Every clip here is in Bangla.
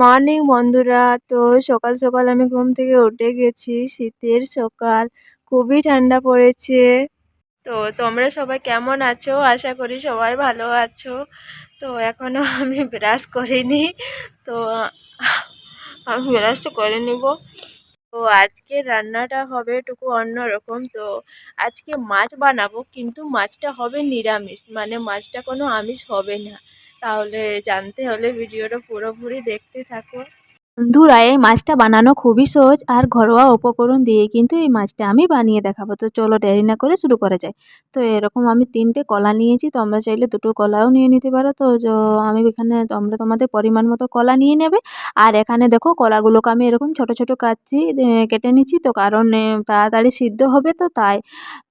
মর্নিং বন্ধুরা। তো সকাল সকাল আমি ঘুম থেকে উঠে গেছি। শীতের সকাল, খুবই ঠান্ডা পড়েছে। তো তোমরা সবাই কেমন আছো? আশা করি সবাই ভালো আছো। তো এখনও আমি ব্রাশ করিনি। তো আমি ব্রাশটা করে নিব। তো আজকে রান্নাটা হবে একটু অন্যরকম। তো আজকে মাছ বানাবো, কিন্তু মাছটা হবে নিরামিষ। মানে মাছটা কোনো আমিষ হবে না। তাহলে জানতে হলে ভিডিওটা পুরোপুরি দেখতে থাকো বন্ধুরা এই মাছটা বানানো খুবই সহজ আর ঘরোয়া উপকরণ দিয়ে কিন্তু এই মাছটা আমি বানিয়ে দেখাবো। তো চলো দেরি না করে শুরু করা যায় তো এরকম আমি তিনটে কলা নিয়েছি, তোমরা চাইলে দুটো কলাও নিয়ে নিতে পারো। তো আমি এখানে তোমরা তোমাদের পরিমাণ মতো কলা নিয়ে নেবে। আর এখানে দেখো কলাগুলোকে আমি এরকম ছোট ছোট কাটছি কেটে নিচ্ছি। তো কারণ তাড়াতাড়ি সিদ্ধ হবে তো তাই।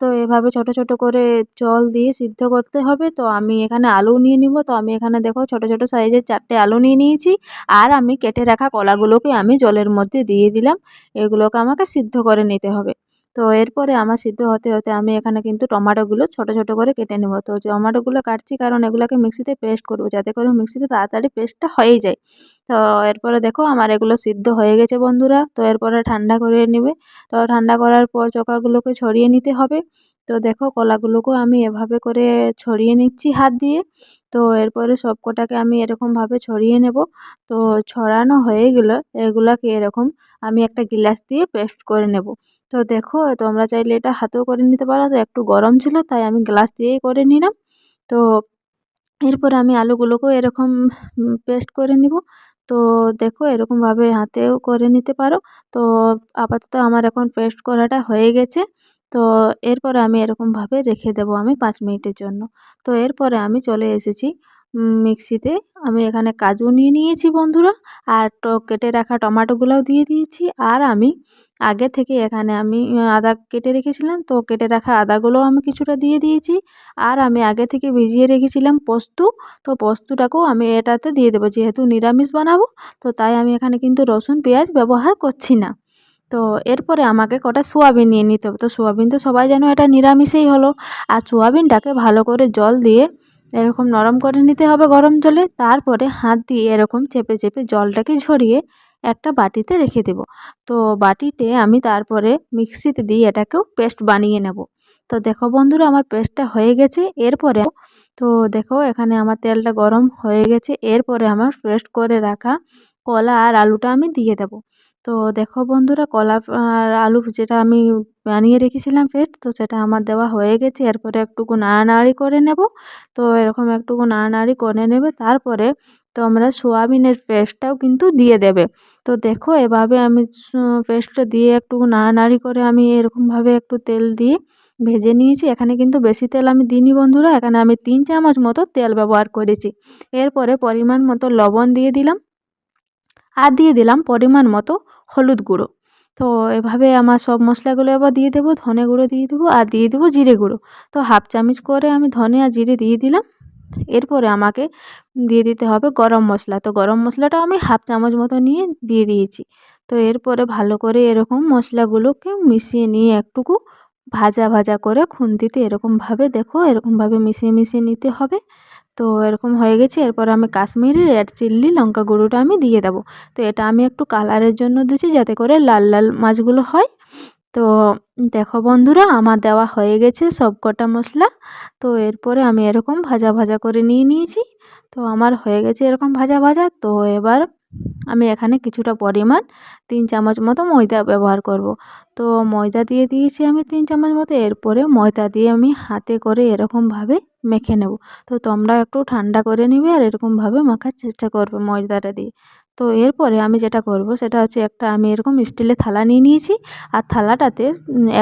তো এভাবে ছোট ছোট করে জল দিয়ে সিদ্ধ করতে হবে। তো আমি এখানে আলু নিয়ে নিব। তো আমি এখানে দেখো ছোট ছোট সাইজের চারটে আলু নিয়ে নিয়েছি। আর আমি কেটে রাখা কলা কলাগুলোকে আমি জলের মধ্যে দিয়ে দিলাম। এগুলোকে আমাকে সিদ্ধ করে নিতে হবে। তো এরপরে আমার সিদ্ধ হতে হতে আমি এখানে কিন্তু টমাটোগুলো ছোট ছোট করে কেটে নেব। তো টমাটোগুলো কাটছি কারণ এগুলোকে মিক্সিতে পেস্ট করব যাতে করে মিক্সিতে তাড়াতাড়ি পেস্টটা হয়েই যায়। তো এরপরে দেখো আমার এগুলো সিদ্ধ হয়ে গেছে বন্ধুরা। তো এরপরে ঠান্ডা করে নেবে। তো ঠান্ডা করার পর চোকাগুলোকে ছড়িয়ে নিতে হবে। তো দেখো কলাগুলোকেও আমি এভাবে করে ছড়িয়ে নিচ্ছি হাত দিয়ে। তো এরপরে সব কটাকে আমি এরকমভাবে ছড়িয়ে নেব। তো ছড়ানো হয়ে গেলে, এগুলাকে এরকম আমি একটা গিলাস দিয়ে পেস্ট করে নেব। তো দেখো, তোমরা চাইলে এটা হাতেও করে নিতে পারো। তো একটু গরম ছিল, তাই আমি গ্লাস দিয়েই করে নিলাম। তো এরপর আমি আলুগুলোকেও এরকম পেস্ট করে নিব। তো দেখো, এরকমভাবে হাতেও করে নিতে পারো। তো আপাতত আমার এখন পেস্ট করাটা হয়ে গেছে। তো এরপরে আমি এরকমভাবে রেখে দেবো আমি পাঁচ মিনিটের জন্য। তো এরপরে আমি চলে এসেছি মিক্সিতে। আমি এখানে কাজু নিয়ে নিয়েছি বন্ধুরা, আর কেটে রাখা টমাটোগুলোও দিয়ে দিয়েছি। আর আমি আগে থেকে এখানে আমি আদা কেটে রেখেছিলাম, তো কেটে রাখা আদাগুলোও আমি কিছুটা দিয়ে দিয়েছি। আর আমি আগে থেকে ভিজিয়ে রেখেছিলাম পোস্ত, তো পোস্তটাকেও আমি এটাতে দিয়ে দেবো। যেহেতু নিরামিষ বানাবো, তো তাই আমি এখানে কিন্তু রসুন, পেঁয়াজ ব্যবহার করছি না। তো এরপরে আমাকে কটা সোয়াবিন নিয়ে নিতে হবে। তো সোয়াবিন তো সবাই যেন এটা নিরামিষেই হলো। আর সোয়াবিনটাকে ভালো করে জল দিয়ে এরকম নরম করে নিতে হবে গরম জলে। তারপরে হাত দিয়ে এরকম চেপে চেপে জলটাকে ঝরিয়ে একটা বাটিতে রেখে দেব। তো বাটিতে আমি তারপরে মিক্সিতে দিয়ে এটাকেও পেস্ট বানিয়ে নেব। তো দেখো বন্ধুরা আমার পেস্টটা হয়ে গেছে। এরপরে তো দেখো এখানে আমার তেলটা গরম হয়ে গেছে। এরপরে আমার পেস্ট করে রাখা কলা আর আলুটা আমি দিয়ে দেব। তো দেখো বন্ধুরা, কলা আর আলু যেটা আমি বানিয়ে রেখেছিলাম পেস্ট তো সেটা আমার দেওয়া হয়ে গেছে। এরপরে একটুকু নাড়ানাড়ি করে নেব। তো এরকম একটুকু নাড়ানাড়ি করে নেবে। তারপরে তোমরা সোয়াবিনের পেস্টটাও কিন্তু দিয়ে দেবে। তো দেখো, এভাবে আমি পেস্টটা দিয়ে একটু নাড়ানাড়ি করে আমি এরকমভাবে একটু তেল দিয়ে ভেজে নিয়েছি। এখানে কিন্তু বেশি তেল আমি দিইনি বন্ধুরা। এখানে আমি তিন চামচ মতো তেল ব্যবহার করেছি। এরপরে পরিমাণ মতো লবণ দিয়ে দিলাম। আর দিয়ে দিলাম পরিমাণ মতো হলুদ গুঁড়ো। তো এভাবে আমার সব মশলাগুলো এবার দিয়ে দেবো, ধনে গুঁড়ো দিয়ে দেবো আর দিয়ে দেবো জিরে গুঁড়ো। তো হাফ চামচ করে আমি ধনে আর জিরে দিয়ে দিলাম। এরপরে আমাকে দিয়ে দিতে হবে গরম মশলা। তো গরম মশলাটা আমি হাফ চামচ মতো নিয়ে দিয়ে দিয়েছি। তো এরপরে ভালো করে এরকম মশলাগুলোকে মিশিয়ে নিয়ে একটুকু ভাজা ভাজা করে খুন্তিতে এরকমভাবে দেখো, এরকমভাবে মিশিয়ে মিশিয়ে নিতে হবে। তো এরকম হয়ে গেছে। এরপর আমি কাশ্মীরি রেড চিল্লি লঙ্কা গুঁড়োটা আমি দিয়ে দেবো। তো এটা আমি একটু কালারের জন্য দিচ্ছি যাতে করে লাল লাল মাছগুলো হয়। তো দেখো বন্ধুরা, আমার দেওয়া হয়ে গেছে সব কটা মশলা। তো এরপরে আমি এরকম ভাজা ভাজা করে নিয়ে নিয়েছি। তো আমার হয়ে গেছে এরকম ভাজা ভাজা। তো এবার আমি এখানে কিছুটা পরিমাণ তিন চামচ মতো ময়দা ব্যবহার করব। তো ময়দা দিয়ে দিয়েছি আমি তিন চামচ মতো, এরপরে ময়দা দিয়ে আমি হাতে করে এরকমভাবে মেখে নেব। তো তোমরা একটু ঠান্ডা করে নিবে আর এরকমভাবে মাখার চেষ্টা করবে ময়দাটা দিয়ে। তো এরপরে আমি যেটা করব সেটা হচ্ছে একটা আমি এরকম স্টিলের থালা নিয়ে নিয়েছি আর থালাটাতে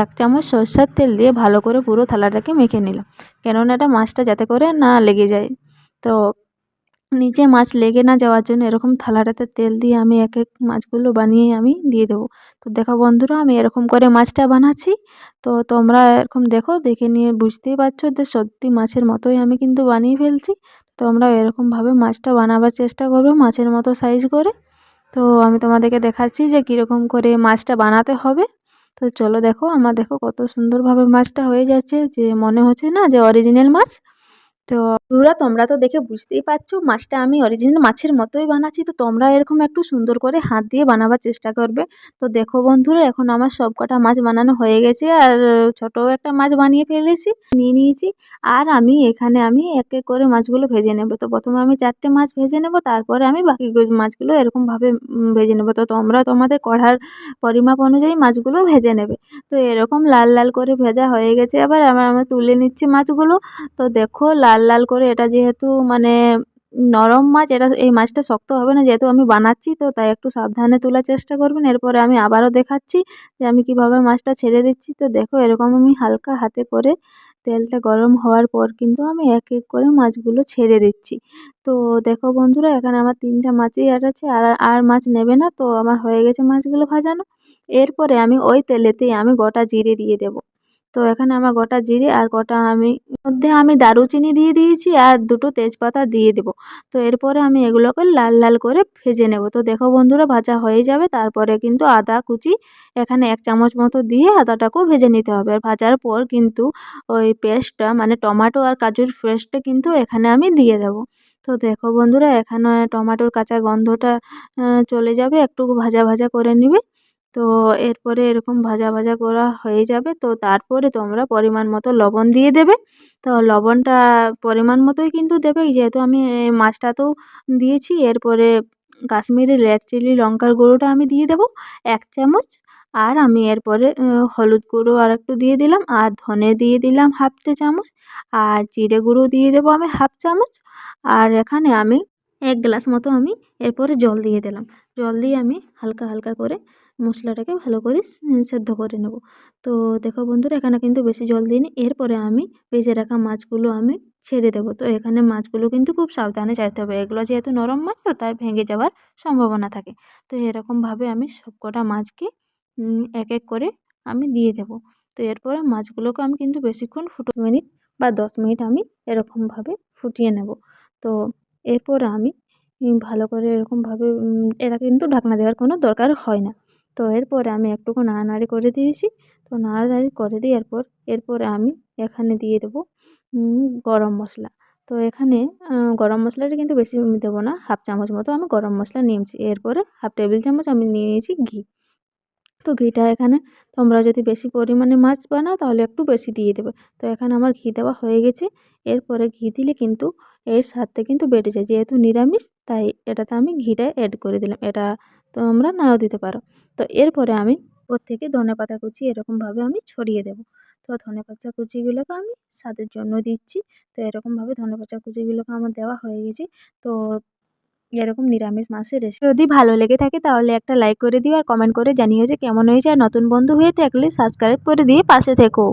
এক চামচ সরষের তেল দিয়ে ভালো করে পুরো থালাটাকে মেখে নিলাম। কেননা এটা মাছটা যাতে করে না লেগে যায়। তো নিচে মাছ লেগে না যাওয়ার জন্য এরকম থালাটাতে তেল দিয়ে আমি এক এক মাছগুলো বানিয়ে আমি দিয়ে দেবো। তো দেখো বন্ধুরা, আমি এরকম করে মাছটা বানাচ্ছি। তো তোমরা এরকম দেখো, দেখে নিয়ে বুঝতেই পারছ যে সত্যি মাছের মতোই আমি কিন্তু বানিয়ে ফেলছি। তোমরা এরকমভাবে মাছটা বানাবার চেষ্টা করবে মাছের মতো সাইজ করে। তো আমি তোমাদেরকে দেখাচ্ছি যে কীরকম করে মাছটা বানাতে হবে। তো চলো দেখো, আমার দেখো কত সুন্দরভাবে মাছটা হয়ে যাচ্ছে। যে মনে হচ্ছে না যে অরিজিনাল মাছ। তো বন্ধুরা তোমরা তো দেখে বুঝতেই পারছ, মাছটা আমি অরিজিনাল মাছের মতোই বানাচ্ছি। তো তোমরা এরকম একটু সুন্দর করে হাত দিয়ে বানাবার চেষ্টা করবে। তো দেখো বন্ধুরা, এখন আমার সব কটা মাছ বানানো হয়ে গেছে আর ছোটও একটা মাছ বানিয়ে ফেলেছি, নিয়ে নিয়েছি। আর আমি এখানে আমি এক এক করে মাছগুলো ভেজে নেব। তো প্রথমে আমি চারটে মাছ ভেজে নেব, তারপরে আমি বাকি মাছগুলো এরকমভাবে ভেজে নেব। তো তোমরা তোমাদের কড়ার পরিমাপ অনুযায়ী মাছগুলো ভেজে নেবে। তো এরকম লাল লাল করে ভেজা হয়ে গেছে। আবার আমার আমি তুলে নিচ্ছি মাছগুলো। তো দেখো, লাল লাল করে এটা যেহেতু মানে নরম মাছ, এটা এই মাছটা শক্ত হবে না, যেহেতু আমি বানাচ্ছি, তো তাই একটু সাবধানে তোলার চেষ্টা করবেন। এরপরে আমি আবারও দেখাচ্ছি যে আমি কীভাবে মাছটা ছেড়ে দিচ্ছি। তো দেখো, এরকম আমি হালকা হাতে করে তেলটা গরম হওয়ার পর কিন্তু আমি এক এক করে মাছগুলো ছেড়ে দিচ্ছি। তো দেখো বন্ধুরা, এখানে আমার তিনটা মাছই আর আছে, আর আর মাছ নেবে না, তো আমার হয়ে গেছে মাছগুলো ভাজানো। এরপরে আমি ওই তেলেতেই আমি গোটা জিরে দিয়ে দেবো। তো এখানে আমার গোটা জিরে আর গোটা আমি মধ্যে আমি দারুচিনি দিয়ে দিয়েছি আর দুটো তেজপাতা দিয়ে দেবো। তো এরপরে আমি এগুলোকে লাল লাল করে ভেজে নেব। তো দেখো বন্ধুরা, ভাজা হয়ে যাবে। তারপরে কিন্তু আদা, কুচি এখানে এক চামচ মতো দিয়ে আদাটাকেও ভেজে নিতে হবে। আর ভাজার পর কিন্তু ওই পেস্টটা মানে টমাটো আর কাজুর পেস্টটা কিন্তু এখানে আমি দিয়ে দেবো। তো দেখো বন্ধুরা, এখানে টমাটোর কাঁচা গন্ধটা চলে যাবে। একটু ভাজা ভাজা করে নিবে। তো এরপরে এরকম ভাজা ভাজা করা হয়ে যাবে। তো তারপরে তোমরা পরিমাণ মতো লবণ দিয়ে দেবে। তো লবণটা পরিমাণ মতোই কিন্তু দেবে। যেহেতু আমি মাছটাতেও দিয়েছি, এরপরে কাশ্মীরি রেড চিলি লঙ্কার গুঁড়োটা আমি দিয়ে দেবো এক চামচ। আর আমি এরপরে হলুদ গুঁড়ো আর একটু দিয়ে দিলাম। আর ধনে দিয়ে দিলাম হাফ চা চামচ। আর জিরে গুঁড়ো দিয়ে দেবো আমি হাফ চামচ। আর এখানে আমি এক গ্লাস মতো আমি এরপরে জল দিয়ে দিলাম। জল দিয়ে আমি হালকা হালকা করে মশলাটাকে ভালো করে সেদ্ধ করে নেব। তো দেখো বন্ধুরা, এখানে কিন্তু বেশি জল দিইনি। এরপরে আমি ভেজে রাখা মাছগুলো আমি ছেড়ে দেবো। তো এখানে মাছগুলো কিন্তু খুব সাবধানে ছাড়তে হবে। এগুলো যেহেতু নরম মাছ, তো তাই ভেঙে যাওয়ার সম্ভাবনা থাকে। তো এরকমভাবে আমি সবকটা মাছকে এক এক করে আমি দিয়ে দেবো। তো এরপরে মাছগুলোকে আমি কিন্তু বেশিক্ষণ ফুটো মিনিট বা দশ মিনিট আমি এরকমভাবে ফুটিয়ে নেব। তো এরপর আমি ভালো করে এরকমভাবে এটা কিন্তু ঢাকনা দেওয়ার কোনো দরকার হয় না। তো এরপরে আমি একটুকু নাড়ানাড়ি করে দিয়েছি। তো নাড়ানাড়ি করে দেওয়ার পর এরপরে আমি এখানে দিয়ে দেবো গরম মশলা। তো এখানে গরম মশলাটা কিন্তু বেশি দেবো না, হাফ চামচ মতো আমি গরম মশলা নিয়েছি। এরপরে হাফ টেবিল চামচ আমি নিয়ে নিয়েছি ঘি। তো ঘিটা এখানে তোমরা যদি বেশি পরিমাণে মাছ বানাও তাহলে একটু বেশি দিয়ে দেবে। তো এখানে আমার ঘি দেওয়া হয়ে গেছে। এরপরে ঘি দিলে কিন্তু এর স্বাদটা কিন্তু বেড়ে যায়। যেহেতু নিরামিষ, তাই এটাতে আমি ঘিটা অ্যাড করে দিলাম। এটা তোমরা নাও দিতে পারো। তো এরপরে আমি ওর থেকে ধনেপাতা কুচি এরকমভাবে আমি ছড়িয়ে দেবো। তো ধনে ধনেপাতা কুচিগুলোকে আমি স্বাদের জন্য দিচ্ছি। তো এরকমভাবে ধনে ধনেপাতা কুচিগুলোকে আমার দেওয়া হয়ে গেছে। তো এরকম নিরামিষ মাছের রেসিপি যদি ভালো লেগে থাকে তাহলে একটা লাইক করে দিও আর কমেন্ট করে জানিও যে কেমন হয়েছে। আর নতুন বন্ধু হয়ে থাকলে সাবস্ক্রাইব করে দিয়ে পাশে থেকো।